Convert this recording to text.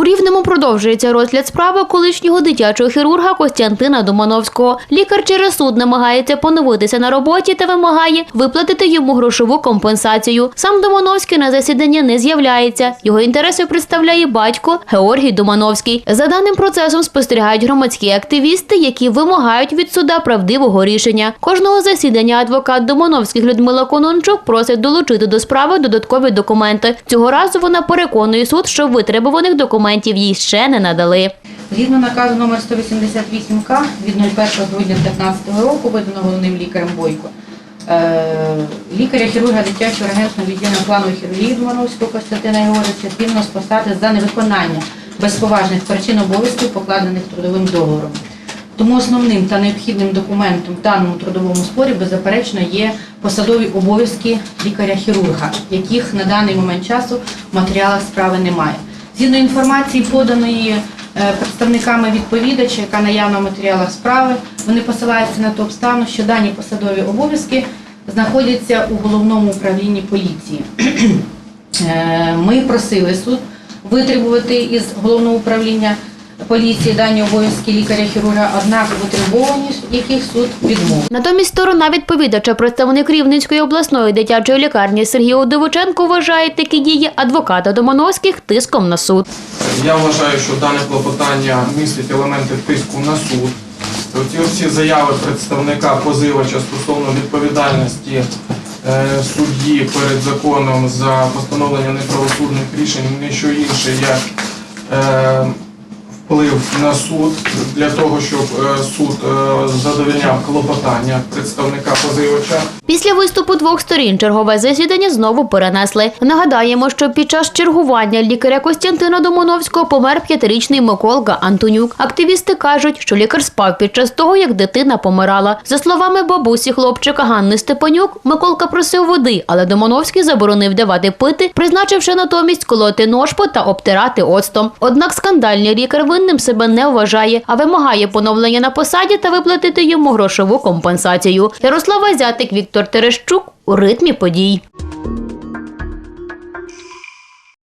У Рівному продовжується розгляд справи колишнього дитячого хірурга Костянтина Думановського. Лікар через суд намагається поновитися на роботі та вимагає виплатити йому грошову компенсацію. Сам Думановський на засідання не з'являється. Його інтереси представляє батько Георгій Думановський. За даним процесом спостерігають громадські активісти, які вимагають від суда правдивого рішення. Кожного засідання адвокат Думановських Людмила Конончук просить долучити до справи додаткові документи. Цього разу вона переконує суд, що витребуваних документів їй ще не надали. Згідно наказу номер 188К від 01 грудня 2015 року, видано головним лікарем Бойко, е, лікаря-хірурга дитячого регентного відділення планової хірургії Думановського Костянтина Георгійовича звільнено з за невиконання без поважних причин обов'язків, покладених трудовим договором. Тому основним та необхідним документом в даному трудовому спорі, беззаперечно, є посадові обов'язки лікаря-хірурга, яких на даний момент часу матеріалах справи немає. Згідно інформації, поданої е, представниками відповідача, яка наявна в матеріалах справи, вони посилаються на ту обставину, що дані посадові обов'язки знаходяться у головному управлінні поліції. Е, Ми просили суд витребувати із головного управління поліції дані обов'язки лікаря-хірурга, однак витребовані яких суд відмовив. Натомість сторона відповідача, представник Рівненської обласної дитячої лікарні Сергій Удовиченко вважає такі дії адвоката Домановських тиском на суд. Я вважаю, що дане клопотання містить елементи тиску на суд. Оці всі заяви представника позивача стосовно відповідальності е, судді перед законом за постановлення неправосудних рішень не що інше, як е, вплив на суд для того, щоб е, суд е, задовольняв клопотання представника позивача. Після виступу двох сторін чергове засідання знову перенесли. Нагадаємо, що під час чергування лікаря Костянтина Домоновського помер п'ятирічний Миколка Антонюк. Активісти кажуть, що лікар спав під час того, як дитина помирала. За словами бабусі хлопчика Ганни Степанюк, Миколка просив води, але Домоновський заборонив давати пити, призначивши натомість колоти ножпу та обтирати оцтом. Однак скандальний лікар винним себе не вважає, а вимагає поновлення на посаді та виплатити йому грошову компенсацію. Ярослава Зятик, Віктор Терещук у ритмі подій.